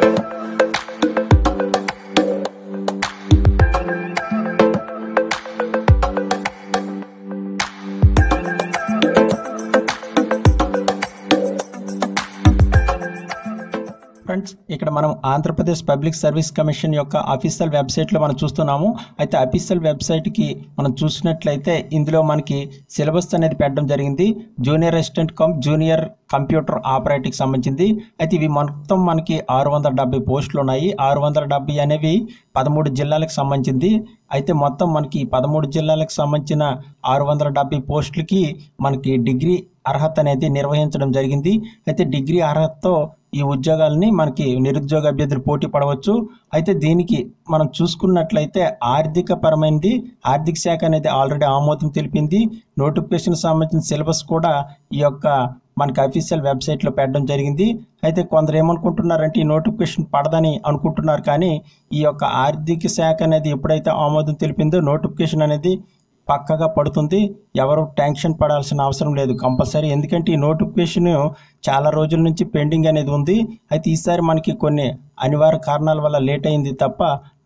thank you friends ఇక్కడ మనం Andhra Pradesh public service commission యొక్క అఫీషియల్ వెబ్సైట్లో మనం చూస్తున్నాము. అయితే అఫీషియల్ వెబ్సైట్కి మనం చూసినట్లయితే ఇందులో మనకి సిలబస్ అనేది పెట్టడం జరిగింది. Junior assistant cum junior computer ఆపరేటర్కి సంబంధించింది. అయితే ఇవి మొత్తం మనకి ఆరు వందల డెబ్బై పోస్టులు ఉన్నాయి. ఆరు వందల డెబ్బై అనేవి పదమూడు జిల్లాలకు సంబంధించింది. అయితే మొత్తం మనకి పదమూడు జిల్లాలకు సంబంధించిన ఆరు వందల డెబ్బై పోస్టులకి మనకి డిగ్రీ అర్హత అనేది నిర్వహించడం జరిగింది. అయితే డిగ్రీ అర్హతతో ఈ ఉద్యోగాలని మనకి నిరుద్యోగ అభ్యర్థులు పోటీ పడవచ్చు. అయితే దీనికి మనం చూసుకున్నట్లయితే ఆర్థిక పరమైనది ఆర్థిక శాఖ అనేది ఆల్రెడీ ఆమోదం తెలిపింది. నోటిఫికేషన్ సంబంధించిన సిలబస్ కూడా ఈ యొక్క మనకి అఫీషియల్ వెబ్సైట్లో పెట్టడం జరిగింది. అయితే కొందరు ఏమనుకుంటున్నారంటే ఈ నోటిఫికేషన్ పడదని అనుకుంటున్నారు కానీ ఈ యొక్క ఆర్థిక శాఖ అనేది ఎప్పుడైతే ఆమోదం తెలిపిందో నోటిఫికేషన్ అనేది పక్కగా పడుతుంది. ఎవరు టెన్షన్ పడాల్సిన అవసరం లేదు కంపల్సరీ. ఎందుకంటే ఈ నోటిఫికేషన్ చాలా రోజుల నుంచి పెండింగ్ అనేది ఉంది. అయితే ఈసారి మనకి కొన్ని అనివార్య కారణాల వల్ల లేట్ అయింది తప్ప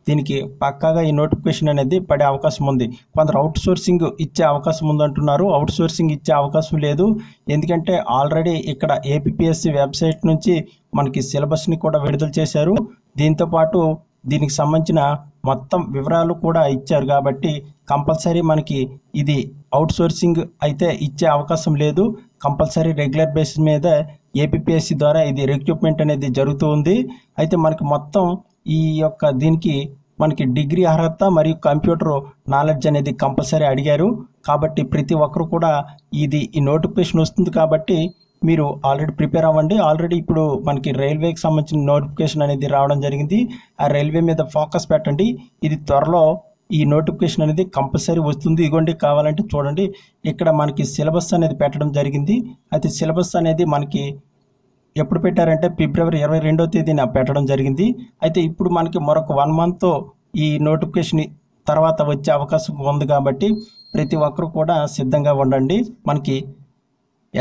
దీనికి పక్కాగా ఈ నోటిఫికేషన్ అనేది పడే అవకాశం ఉంది. కొందరు అవుట్ సోర్సింగ్ ఇచ్చే అవకాశం ఉందంటున్నారు. అవుట్ సోర్సింగ్ ఇచ్చే అవకాశం లేదు. ఎందుకంటే ఆల్రెడీ ఇక్కడ ఏపీఎస్సి వెబ్సైట్ నుంచి మనకి సిలబస్ని కూడా విడుదల చేశారు. దీంతో పాటు దీనికి సంబంధించిన మొత్తం వివరాలు కూడా ఇచ్చారు కాబట్టి కంపల్సరీ మనకి ఇది అవుట్ సోర్సింగ్ అయితే ఇచ్చే అవకాశం లేదు. కంపల్సరీ రెగ్యులర్ బేసిస్ మీద ఏపీఎస్సి ద్వారా ఇది రిక్రూట్మెంట్ అనేది జరుగుతూ ఉంది. అయితే మనకి మొత్తం ఈ యొక్క దీనికి మనకి డిగ్రీ అర్హత మరియు కంప్యూటర్ నాలెడ్జ్ అనేది కంపల్సరీ అడిగారు. కాబట్టి ప్రతి ఒక్కరు కూడా ఇది ఈ నోటిఫికేషన్ వస్తుంది కాబట్టి మీరు ఆల్రెడీ ప్రిపేర్ అవ్వండి. ఆల్రెడీ ఇప్పుడు మనకి రైల్వేకి సంబంధించిన నోటిఫికేషన్ అనేది రావడం జరిగింది. ఆ రైల్వే మీద ఫోకస్ పెట్టండి. ఇది త్వరలో ఈ నోటిఫికేషన్ అనేది కంపల్సరీ వస్తుంది. ఇగోండి కావాలంటే చూడండి. ఇక్కడ మనకి సిలబస్ అనేది పెట్టడం జరిగింది. అయితే సిలబస్ అనేది మనకి ఎప్పుడు పెట్టారంటే ఫిబ్రవరి ఇరవై రెండో తేదీన పెట్టడం జరిగింది. అయితే ఇప్పుడు మనకి మరొక వన్ మంత్ ఈ నోటిఫికేషన్ తర్వాత వచ్చే అవకాశం ఉంది కాబట్టి ప్రతి ఒక్కరు కూడా సిద్ధంగా ఉండండి. మనకి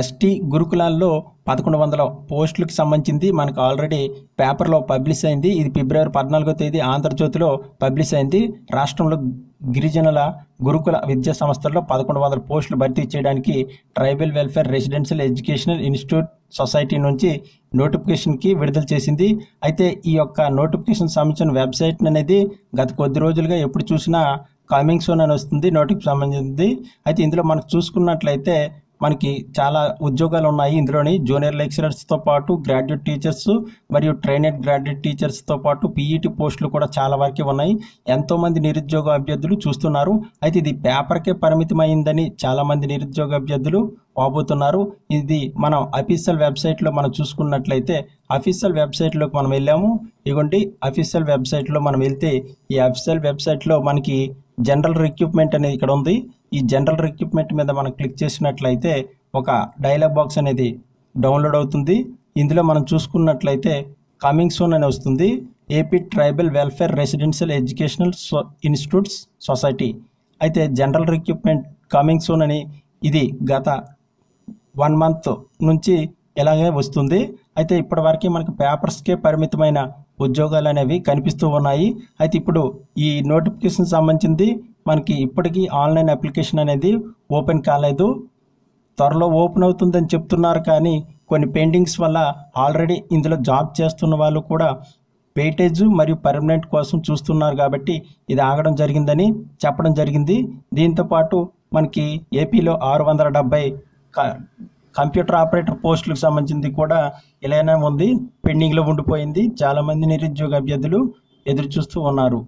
ఎస్టీ గురుకులాల్లో పదకొండు వందల పోస్టులకు సంబంధించింది. మనకు ఆల్రెడీ పేపర్లో పబ్లిష్ అయింది. ఇది ఫిబ్రవరి పద్నాలుగో తేదీ ఆంధ్రజ్యోతిలో పబ్లిష్ అయింది. రాష్ట్రంలో గిరిజనుల గురుకుల విద్యా సంస్థల్లో పదకొండు వందల పోస్టులు భర్తీ చేయడానికి tribal welfare residential educational institute society నుంచి నోటిఫికేషన్కి విడుదల చేసింది. అయితే ఈ యొక్క నోటిఫికేషన్ సంబంధించిన వెబ్సైట్ అనేది గత కొద్ది రోజులుగా ఎప్పుడు చూసినా కమింగ్ సోన్ అని వస్తుంది నోటికి సంబంధించింది. అయితే ఇందులో మనకు చూసుకున్నట్లయితే మనకి చాలా ఉద్యోగాలు ఉన్నాయి ఇందులోని జూనియర్ లెక్చరర్స్తో పాటు గ్రాడ్యుయేట్ టీచర్స్ మరియు ట్రైనెడ్ గ్రాడ్యుయేట్ టీచర్స్తో పాటు పీఈటీ పోస్టులు కూడా చాలా వరకే ఉన్నాయి. ఎంతోమంది నిరుద్యోగ అభ్యర్థులు చూస్తున్నారు. అయితే ఇది పేపర్కే పరిమితమైందని చాలామంది నిరుద్యోగ అభ్యర్థులు వాపోతున్నారు. ఇది మనం అఫీషియల్ వెబ్సైట్లో మనం చూసుకున్నట్లయితే అఫీషియల్ వెబ్సైట్లోకి మనం వెళ్ళాము. ఇగోండి అఫీషియల్ వెబ్సైట్లో మనం వెళ్తే ఈ అఫీషియల్ వెబ్సైట్లో మనకి జనరల్ రిక్రూట్మెంట్ అనేది ఇక్కడ ఉంది. ఈ జనరల్ రిక్రూట్మెంట్ మీద మనం క్లిక్ చేసినట్లయితే ఒక డైలాగ్ బాక్స్ అనేది డౌన్లోడ్ అవుతుంది. ఇందులో మనం చూసుకున్నట్లయితే కమింగ్ సోన్ అని వస్తుంది. AP tribal welfare residential educational institutes society. అయితే జనరల్ రిక్రూట్మెంట్ కమింగ్ సోన్ అని ఇది గత వన్ మంత్ నుంచి ఇలాగే వస్తుంది. అయితే ఇప్పటివరకు మనకి పేపర్స్కే పరిమితమైన ఉద్యోగాలు అనేవి కనిపిస్తూ ఉన్నాయి. అయితే ఇప్పుడు ఈ నోటిఫికేషన్ సంబంధించింది మనకి ఇప్పటికీ ఆన్లైన్ అప్లికేషన్ అనేది ఓపెన్ కాలేదు. త్వరలో ఓపెన్ అవుతుందని చెప్తున్నారు కానీ కొన్ని పెయింటింగ్స్ వల్ల ఆల్రెడీ ఇందులో జాబ్ చేస్తున్న వాళ్ళు కూడా వెయిటేజ్ మరియు పర్మనెంట్ కోసం చూస్తున్నారు కాబట్టి ఇది ఆగడం జరిగిందని చెప్పడం జరిగింది. దీంతో పాటు మనకి ఏపీలో ఆరు వందల డెబ్బై కంప్యూటర్ ఆపరేటర్ పోస్టులకు సంబంధించింది కూడా ఇలానే ఉంది. పెండింగ్లో ఉండిపోయింది. చాలామంది నిరుద్యోగ అభ్యర్థులు ఎదురు చూస్తూ ఉన్నారు.